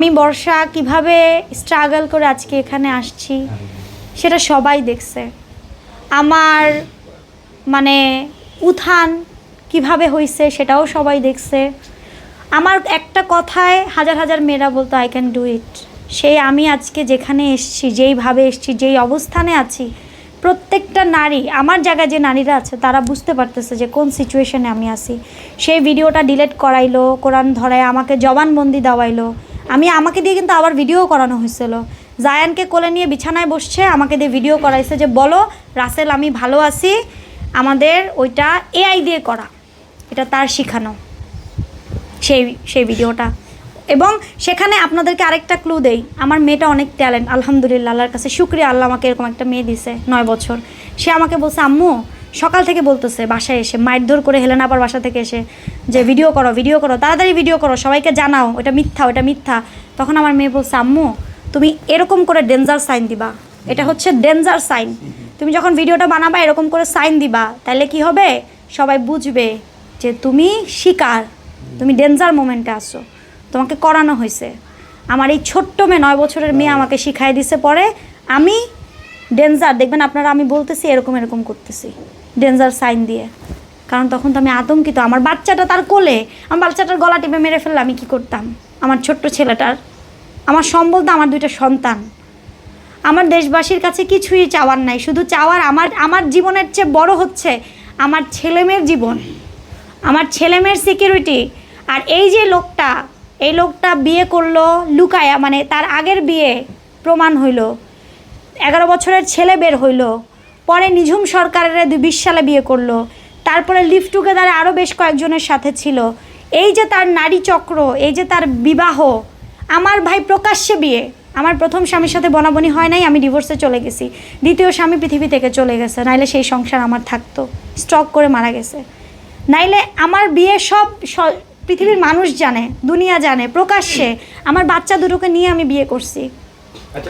আমি বর্ষা, কীভাবে স্ট্রাগল করে আজকে এখানে আসছি, সেটা সবাই দেখছে। আমার মানে উত্থান কীভাবে হয়েছে সেটাও সবাই দেখছে। আমার একটা কথায় হাজার হাজার মেয়েরা বলতো আই ক্যান ডু ইট সেই আমি আজকে যেখানে এসছি, যেইভাবে এসছি, যেই অবস্থানে আছি, প্রত্যেকটা নারী, আমার জায়গায় যে নারীরা আছে, তারা বুঝতে পারতেছে যে কোন সিচুয়েশনে আমি আছি। সেই ভিডিওটা ডিলিট করাইলো, কোরআন ধরায় আমাকে জবানবন্দি দেওয়াইলো। আমি আমাকে দিয়ে কিন্তু আবার ভিডিও করানো হয়েছিল। জায়ানকে কোলে নিয়ে বিছানায় বসছে, আমাকে দিয়ে ভিডিও করাইছে যে, বলো, রাসেল, আমি ভালো আছি। আমাদের ওইটা এআই দিয়ে করা। এটা তার শিখানো। সেই সেই ভিডিওটা এবং সেখানে আপনাদেরকে আরেকটা ক্লু দেই। আমার মেয়েটা অনেক ট্যালেন্ট আলহামদুলিল্লাহ, আল্লাহর কাছে শুক্রিয়া, আল্লাহ আমাকে এরকম একটা মেয়ে দিছে, নয় বছর। সে আমাকে বলছে, আম্মু সকাল থেকে বলতেছে বাসায় এসে মারধর করে হেলেন আবার বাসা থেকে এসে যে ভিডিও করো ভিডিও করো তাড়াতাড়ি ভিডিও করো সবাইকে জানাও ওটা মিথ্যা ওটা মিথ্যা। তখন আমার মেয়ে বলছে আম্মু তুমি এরকম করে ডেঞ্জার সাইন দিবা। এটা হচ্ছে ডেঞ্জার সাইন তুমি যখন ভিডিওটা বানাবা এরকম করে সাইন দিবা। তাহলে কি হবে? সবাই বুঝবে যে তুমি শিকার। তুমি ডেঞ্জার মোমেন্টে আসো তোমাকে করানো হয়েছে। আমার এই ছোট্ট মেয়ে নয় বছরের মেয়ে আমাকে শিখাই দিছে পরে আমি ডেঞ্জার দেখবেন আপনারা আমি বলতেছি, এরকম এরকম করতেছি। ডেঞ্জার সাইন দিয়ে। কারণ তখন তো আমি আতঙ্কিত। আমার বাচ্চাটা তার কোলে, আমার বাচ্চাটার গলা টিপে মেরে ফেললে আমি কি করতাম? আমার ছোট্ট ছেলেটার, আমার সম্বল তো আমার দুইটা সন্তান। আমার দেশবাসীর কাছে কিছুই চাওয়ার নাই। শুধু চাওয়ার আমার আমার জীবনের চেয়ে বড় হচ্ছে আমার ছেলেমেয়ের জীবন, আমার ছেলেমেয়ের সিকিউরিটি আর এই যে লোকটা, এই লোকটা বিয়ে করল লুকায়া মানে তার আগের বিয়ে প্রমাণ হইল। এগারো বছরের ছেলে বের হইল। পরে নিঝুম সরকারের বিশ সালে বিয়ে করল। তারপরে লিভ টুগেদারে আরও বেশ কয়েকজনের সাথে ছিল। এই যে তার নারী চক্র, এই যে তার বিবাহ, আমার ভাই প্রকাশ্যে বিয়ে। আমার প্রথম স্বামীর সাথে বনাবনি হয় নাই, আমি ডিভোর্সে চলে গেছি। দ্বিতীয় স্বামী পৃথিবী থেকে চলে গেছে, নাইলে সেই সংসার আমার থাকতো। স্টক করে মারা গেছে। নাইলে আমার বিয়ে সব পৃথিবীর মানুষ জানে, দুনিয়া জানে, প্রকাশ্যে। আমার বাচ্চা দুটোকে নিয়ে আমি বিয়ে করছি।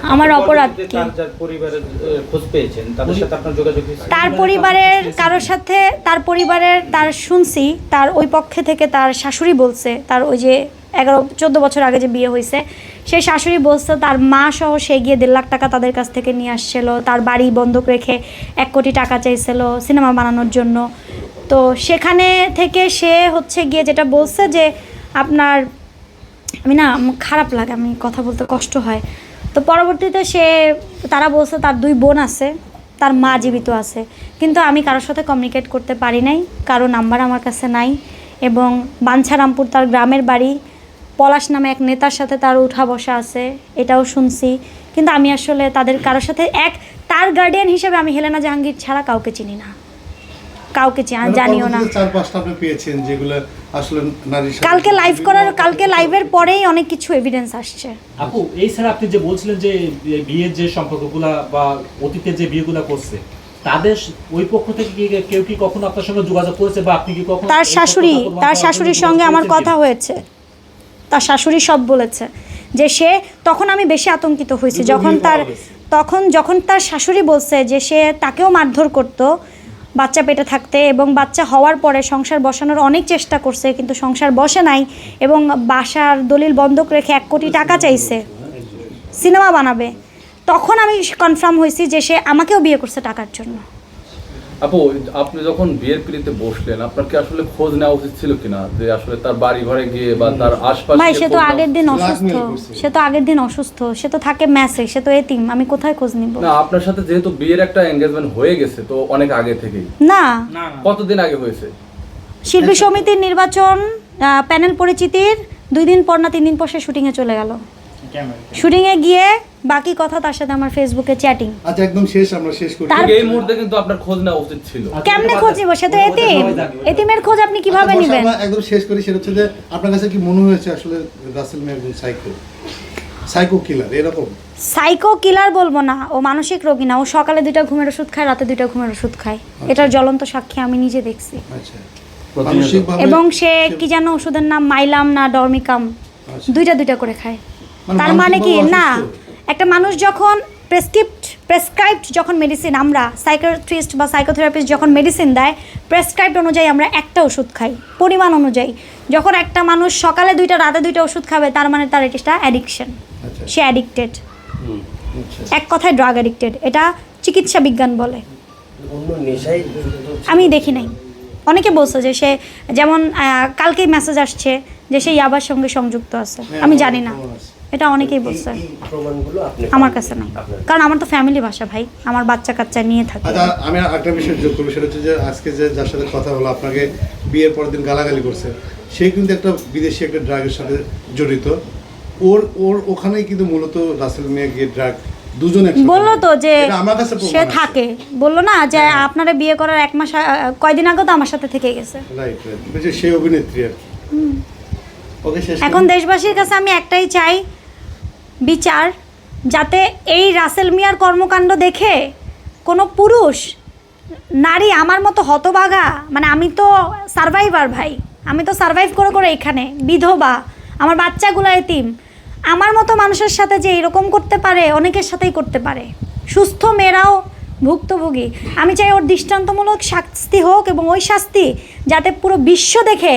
আমার অপরাধ কি? তার পরিবারের আহ, খোঁজ পেয়েছেন তাদের সাথে আপনার যোগাযোগ হয়েছে? তার পরিবারের কারোর সাথে তার পরিবারের তার শুনছি তার ওই পক্ষে থেকে তার শাশুড়ি বলছে তার ওই যে এগারো চোদ্দ বছর আগে যে বিয়ে হয়েছে সেই শাশুড়ি বলছে তার মা সহ সে গিয়ে দেড় লাখ টাকা তাদের কাছ থেকে নিয়ে আসছিল তার বাড়ি বন্ধক রেখে এক কোটি টাকা চাইছিল সিনেমা বানানোর জন্য তো সেখানে থেকে সে হচ্ছে গিয়ে যেটা বলছে যে আপনার আমি না খারাপ লাগে আমি কথা বলতে কষ্ট হয় তো পরবর্তীতে সে, তারা বলছে তার দুই বোন আছে, তার মা জীবিত আছে। কিন্তু আমি কারোর সাথে কমিউনিকেট করতে পারি নাই, কারও নাম্বার আমার কাছে নাই এবং বাঞ্ছারামপুর তার গ্রামের বাড়ি, পলাশ নামে এক নেতার সাথে তার উঠা বসা আছে, এটাও শুনছি। কিন্তু আমি আসলে তাদের কারোর সাথে এক, তার গার্ডিয়ান হিসেবে আমি হেলেনা জাহাঙ্গীর ছাড়া কাউকে চিনি না। কাউকে মানে জানিও না। চার পাঁচটা আপনি পেয়েছেন যেগুলো আসলে নারী কালকে লাইভ করার কালকে লাইভের পরেই অনেক কিছু এভিডেন্স আসছে। আপু এই ছাড়া আপনি যে বলছিলেন যে বিয়ের যে সম্পর্কগুলা বা অতীতে যে বিয়েগুলা করছে তাদের ওই পক্ষ থেকে কি কেউ কি কখনো আপনার সঙ্গে যোগাযোগ করেছে বা আপনি কি কখনো তার শাশুড়ি তার শাশুড়ির সঙ্গে আমার কথা হয়েছে। তার শাশুড়ি সব বলেছে যে সে তখন আমি বেশি আতঙ্কিত হয়েছি। যখন তার তখন যখন তার শাশুড়ি বলছে যে সে তাকেও মারধর করতো বাচ্চা পেটে থাকতে এবং বাচ্চা হওয়ার পরে সংসার বসানোর অনেক চেষ্টা করছে, কিন্তু সংসার বসে নাই এবং বাসার দলিল বন্ধক রেখে এক কোটি টাকা চাইছে। সিনেমা বানাবে। তখন আমি কনফার্ম হয়েছি যে সে আমাকেও বিয়ে করছে টাকার জন্য। আপু আপনি যখন বিয়ের পিড়িতে বসলেন আপনার কি আসলে খোঁজ নেওয়া উচিত ছিল কিনা? যে আসলে তার বাড়ি ঘরে গিয়ে বা তার আশপাশে ভাই সে তো আগের দিন অসুস্থ। সে তো আগের দিন অসুস্থ। সে তো থাকে ম্যাসে সে তো এতিম। আমি কোথায় খোঁজ নিব? না আপনার সাথে যেহেতু বিয়ের একটা এনগেজমেন্ট হয়ে গেছে তো অনেক আগে থেকেই। না। কতদিন আগে হয়েছে? শিল্পী সমিতির নির্বাচন আহ, প্যানেল পরিচিতির দুই দিন পর না তিন দিন পর সে শুটিংয়ে চলে গেল। শুটিংয়ে গিয়ে বাকি কথা তার সাথে আমার ফেসবুকে চ্যাটিং আচ্ছা একদম শেষ আমরা শেষ করি। তার- এই মুহূর্তে কিন্তু আপনার খোঁজ নেওয়া উচিত ছিল। কেমনে খোঁজ নিব সে তো এতিম। এতিমের খোঁজ আপনি কীভাবে আচ্ছা, নেবেন? আমরা একদম শেষ করি সেটা হচ্ছে যে আপনার কাছে কি মনে হয়েছে আসলে রাসেল মেয়ে একজন সাইকো সাইকো কিলার এরকম? সাইকো কিলার বলব না। ও মানসিক রোগী না। ও সকালে দুইটা ঘুমের ওষুধ খায় রাতে দুইটা ঘুমের ওষুধ খায়। এটার জ্বলন্ত সাক্ষী আমি নিজে দেখছি। আচ্ছা। এবং সে কি যেন ওষুধের নাম মাইলাম না ডরমিকাম। আচ্ছা। দুইটা দুইটা করে খায়। তার মানে কি? না একটা মানুষ যখন প্রেসক্রিপ্ট প্রেসক্রাইবড যখন মেডিসিন আমরা সাইকোথ্রিস্ট বা সাইকোথেরাপিস্ট যখন মেডিসিন দেয় প্রেসক্রাইবড অনুযায়ী আমরা একটা ওষুধ খাই পরিমাণ অনুযায়ী। যখন একটা মানুষ সকালে দুইটা রাতে দুইটা ওষুধ খাবে তার মানে তার এটা অ্যাডিকশন আচ্ছা। সে অ্যাডিক্টেড আচ্ছা। এক কথায় ড্রাগ অ্যাডিক্টেড এটা চিকিৎসা বিজ্ঞান বলে। আমি দেখি নাই। অনেকে বলছে যে সে যেমন কালকেই মেসেজ আসছে যে সে ইয়াবার সঙ্গে সংযুক্ত আছে। হ্যাঁ, আমি জানি না। এটা অনেকেই বলছে। আমার কাছে নাই আপনার কারণ আমার তো ফ্যামিলি ভাষা ভাই। আমার বাচ্চা কাচ্চা নিয়ে থাকে। আচ্ছা আমি একটা বিষয় যোগ করব সেটা হচ্ছে যে আজকে যে যার সাথে কথা হলো আপনাকে বিয়ের পরের দিন গালাগালি করছে। সে কিন্তু একটা বিদেশি একটা ড্রাগের সাথে জড়িত। ওর ওর ওখানেই কিন্তু মূলত রাসেল মিয়া গিয়ে ড্রাগ দুজন একসাথে বলল তো যে সে থাকে। বলল না যে আপনারা বিয়ে করার এক মাস কয়দিন আগে তো আমার সাথে থেকে গেছে। রাইট রাইট বলছে অভিনেত্রী আর কি। ওকে শেষ এখন দেশবাসীর কাছে আমি একটাই চাই বিচার, যাতে এই রাসেল মিয়ার কর্মকাণ্ড দেখে কোনো পুরুষ, নারী আমার মতো হতবাগা মানে আমি তো সারভাইভার ভাই, আমি তো সারভাইভ করে করে এখানে, বিধবা, আমার বাচ্চাগুলো এতিম, আমার মতো মানুষের সাথে যে এরকম করতে পারে, অনেকের সাথেই করতে পারে। সুস্থ মেয়েরাও ভুক্তভোগী। আমি চাই ওর দৃষ্টান্তমূলক শাস্তি হোক এবং ওই শাস্তি যাতে পুরো বিশ্ব দেখে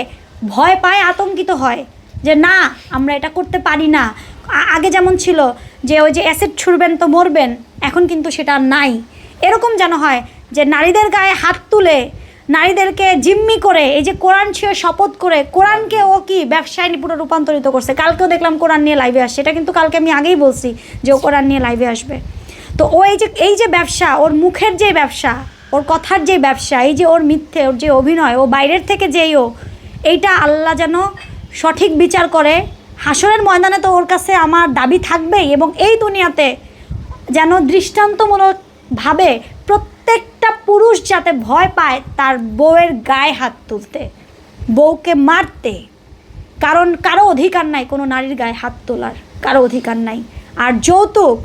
ভয় পায়, আতঙ্কিত হয় যে না, আমরা এটা করতে পারি না। আগে যেমন ছিল যে ওই যে অ্যাসিড ছুড়বেন তো মরবেন, এখন কিন্তু সেটা নাই। এরকম যেন হয় যে নারীদের গায়ে হাত তুলে, নারীদেরকে জিম্মি করে, এই যে কোরআন ছুঁয়ে শপথ করে, কোরআনকে ও কি ব্যবসায় পুরো রূপান্তরিত করছে? কালকেও দেখলাম কোরআন নিয়ে লাইভে আসছে। এটা কিন্তু কালকে আমি আগেই বলছি যে ও কোরআন নিয়ে লাইভে আসবে। তো ও এই যে এই যে ব্যবসা, ওর মুখের যে ব্যবসা, ওর কথার যে ব্যবসা, এই যে ওর মিথ্যে, ওর যে অভিনয়, ও বাইরের থেকে যেই ও, এইটা আল্লাহ যেন সঠিক বিচার করে হাসরের ময়দানে তো ওর কাছে আমার দাবি থাকবেই এবং এই দুনিয়াতে যেন দৃষ্টান্তমূলকভাবে প্রত্যেকটা পুরুষ যাতে ভয় পায় তার বউয়ের গায়ে হাত তুলতে, বউকে মারতে। কারণ কারও অধিকার নাই কোনো নারীর গায়ে হাত তোলার, কারও অধিকার নাই। আর যৌতুক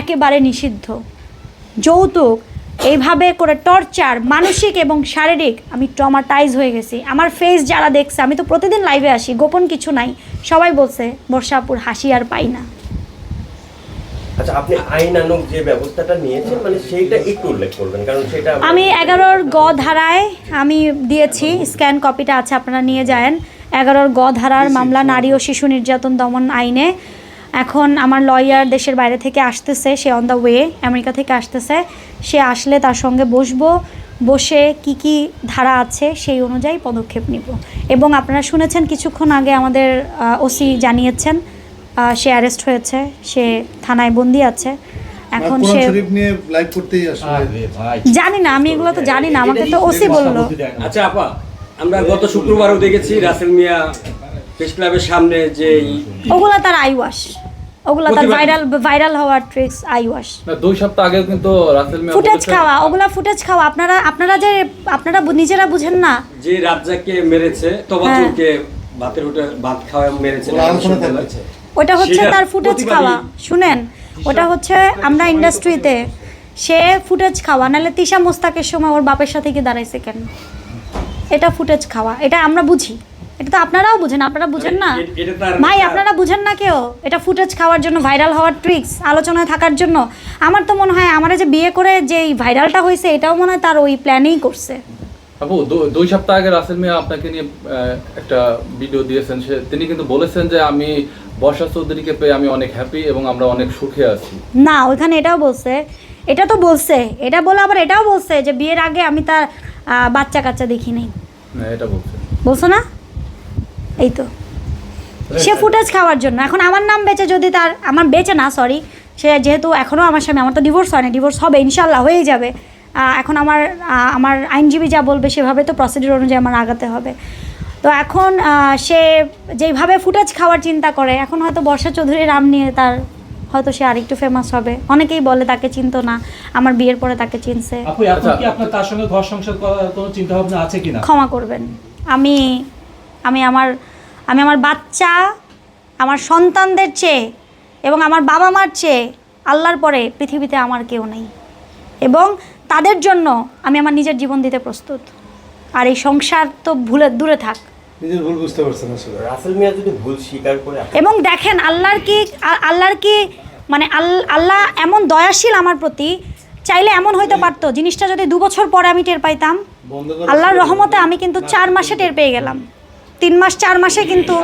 একেবারে নিষিদ্ধ। যৌতুক এইভাবে করে টর্চার মানসিক এবং শারীরিক আমি ট্রমাটাইজ হয়ে গেছি। আমার ফেস যারা দেখছে, আমি তো প্রতিদিন লাইভে আসি, গোপন কিছু নাই। সবাই বলছে বর্ষাপুর হাসি আর পাই না। আচ্ছা আপনি আইনানুগ যে ব্যবস্থাটা নিয়েছেন মানে সেইটা একটু উল্লেখ করবেন কারণ সেটা আমি এগারোর গ ধারায় আমি দিয়েছি স্ক্যান কপিটা আছে আপনারা নিয়ে যান এগারোর গ ধারার মামলা নারী ও শিশু নির্যাতন দমন আইনে। এখন আমার লয়ার দেশের বাইরে থেকে আসতেছে সে অন দ্য ওয়ে আমেরিকা থেকে আসতেছে। সে আসলে তার সঙ্গে বসবো বসে কি কি ধারা আছে সেই অনুযায়ী পদক্ষেপ নিব। এবং আপনারা শুনেছেন কিছুক্ষণ আগে আমাদের ওসি জানিয়েছেন সে অ্যারেস্ট হয়েছে সে থানায় বন্দি আছে। এখন সে শরীফ নিয়ে লাইভ করতেই আসলে। আরে ভাই জানি না আমি এগুলো তো জানি না আমাকে তো ওসি বলল। আচ্ছা আপা আমরা গত শুক্রবারও দেখেছি রাসেল মিয়া প্রেস ক্লাবের সামনে যে ওগুলা তার আই ওয়াশ ওগুলা তার ভাইরাল ভাইরাল হওয়ার ট্রিক্স আই ওয়াশ। না দুই সপ্তাহ আগেও কিন্তু রাসেল মিয়া ফুটেজ খাওয়া ওগুলা ফুটেজ খাওয়া আপনারা আপনারা যে আপনারা নিজেরা বুঝেন না। যে রাজ্জাককে মেরেছে তবাচুরকে ভাতের হোটেল ভাত খাওয়া মেরেছে ওটা হচ্ছে তার ফুটেজ খাওয়া। শুনেন ওটা হচ্ছে আমরা ইন্ডাস্ট্রিতে সে ফুটেজ খাওয়া নাহলে তিশা মোস্তাকের সময় ওর বাপের সাথে কি দাঁড়াইছে কেন? এটা ফুটেজ খাওয়া এটা আমরা বুঝি। এটা তো আপনারাও বুঝেন আপনারা বুঝেন না। ভাই আপনারা বুঝেন না কেউ? এটা ফুটেজ খাওয়ার জন্য ভাইরাল হওয়ার ট্রিক্স আলোচনায় থাকার জন্য। আমার তো মনে হয় আমার যে বিয়ে করে যে ভাইরালটা হয়েছে এটাও মনে হয় তার ওই প্ল্যানেই করছে। আপু দুই সপ্তাহ আগে রাসেল মিয়া আপনাকে নিয়ে একটা ভিডিও দিয়েছেন। সে তিনি কিন্তু বলেছেন যে আমি বর্ষা চৌধুরীকে পেয়ে আমি অনেক হ্যাপি এবং আমরা অনেক সুখে আছি। না ওইখানে এটাও বলছে। এটা তো বলছে। এটা বলে আবার এটাও বলছে যে বিয়ের আগে আমি তার বাচ্চা কাচ্চা দেখি নাই। না, এটা বলছে। বলছো না? এই তো সে ফুটেজ খাওয়ার জন্য। এখন আমার নাম বেচে যদি তার আমার বেচে না সরি সে যেহেতু এখনও আমার স্বামী আমার তো ডিভোর্স হয় না ডিভোর্স হবে ইনশাল্লাহ হয়েই যাবে। এখন আমার আমার আইনজীবী যা বলবে সেভাবে তো প্রসিডিউর অনুযায়ী আমার আগাতে হবে। তো এখন সে যেইভাবে ফুটেজ খাওয়ার চিন্তা করে এখন হয়তো বর্ষা চৌধুরীর নাম নিয়ে তার হয়তো সে আরেকটু ফেমাস হবে। অনেকেই বলে তাকে চিনতো না আমার বিয়ের পরে তাকে চিনছে। আপু এখন। কি আপনার তার সঙ্গে ঘর সংসার করার কোনো চিন্তা ভাবনা আছে কিনা? ক্ষমা করবেন। আমি আমি আমার আমি আমার বাচ্চা আমার সন্তানদের চেয়ে এবং আমার বাবা মার চেয়ে আল্লাহর পরে পৃথিবীতে আমার কেউ নেই। এবং তাদের জন্য আমি আমার নিজের জীবন দিতে প্রস্তুত। আর এই সংসার তো ভুলে দূরে থাক। নিজের ভুল বুঝতে পারছেন আসলে। রাসেল মিয়া যদি ভুল স্বীকার করে এবং দেখেন আল্লাহর কি আল্লাহর কি মানে আল- আল্লাহ এমন দয়াশীল আমার প্রতি চাইলে এমন হইতে পারতো জিনিসটা যদি দু বছর পরে আমি টের পাইতাম। আল্লাহর রহমতে আমি কিন্তু চার মাসে টের পেয়ে গেলাম। তিন মাস চার মাসে কিন্তু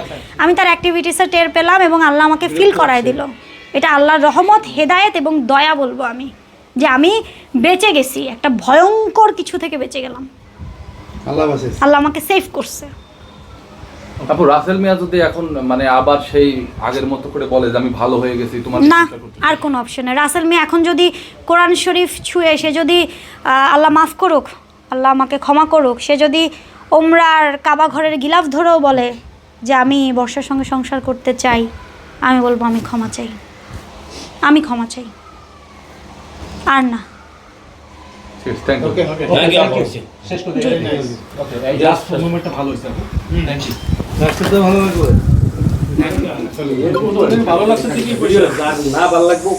আমি তার অ্যাক্টিভিটিসে টের পেলাম এবং আল্লাহ আমাকে ফিল করায় দিল। এটা আল্লাহর রহমত হেদায়েত এবং দয়া বলব আমি যে আমি বেঁচে গেছি একটা ভয়ঙ্কর কিছু থেকে বেঁচে গেলাম। আল্লাহ আমাকে সেভ করছে। আপু রাসেল মিয়া যদি এখন মানে আবার সেই আগের মতো করে বলে যে আমি ভালো হয়ে গেছি তোমার না আর কোনো অপশন নেই। রাসেল মিয়া এখন যদি কোরআন শরীফ ছুঁয়ে সে যদি আল্লাহ মাফ করুক আল্লাহ আমাকে ক্ষমা করুক সে যদি ওমরার কাবা ঘরের গিলাফ ধরেও বলে যে আমি বর্ষার সঙ্গে সংসার করতে চাই। আমি বলব আমি ক্ষমা চাই। আমি ক্ষমা চাই। আর না। ভালো লাগছে না ভালো লাগবো